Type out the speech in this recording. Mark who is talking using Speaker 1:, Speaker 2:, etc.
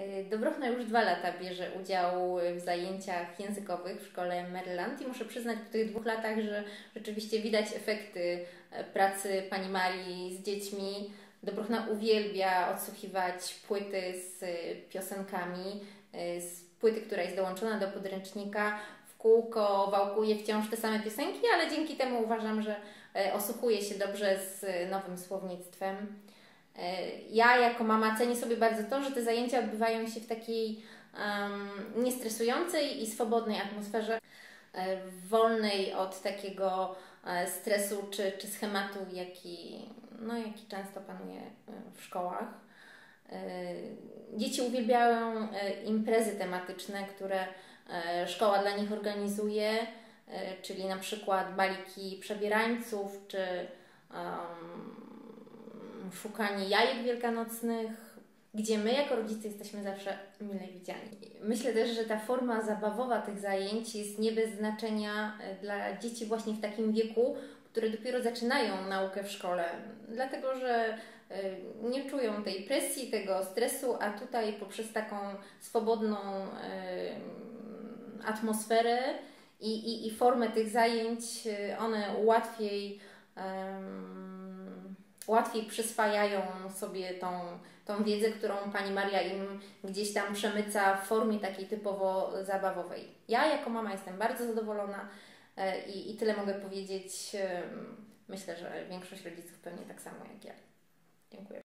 Speaker 1: Y, Dobrochna już dwa lata bierze udział w zajęciach językowych w szkole Maryland i muszę przyznać po tych dwóch latach, że rzeczywiście widać efekty e, pracy pani Marii z dziećmi. Dobrochna uwielbia odsłuchiwać płyty z piosenkami, y, z płyty, która jest dołączona do podręcznika. W kółko wałkuje wciąż te same piosenki, ale dzięki temu uważam, że e, osłuchuje się dobrze z nowym słownictwem. E, Ja jako mama cenię sobie bardzo to, że te zajęcia odbywają się w takiej um, niestresującej i swobodnej atmosferze, e, wolnej od takiego e, stresu czy, czy schematu, jaki, no, jaki często panuje w szkołach. Dzieci uwielbiają imprezy tematyczne, które szkoła dla nich organizuje, czyli na przykład baliki przebierańców, czy szukanie jajek wielkanocnych, gdzie my jako rodzice jesteśmy zawsze mile widziani. Myślę też, że ta forma zabawowa tych zajęć jest nie bez znaczenia e, dla dzieci właśnie w takim wieku, które dopiero zaczynają naukę w szkole, dlatego że e, nie czują tej presji, tego stresu, a tutaj poprzez taką swobodną e, atmosferę i, i, i formę tych zajęć one łatwiej łatwiej przyswajają sobie tą, tą wiedzę, którą pani Maria im gdzieś tam przemyca w formie takiej typowo zabawowej. Ja jako mama jestem bardzo zadowolona e, i, i tyle mogę powiedzieć. Myślę, że większość rodziców pewnie tak samo jak ja. Dziękuję.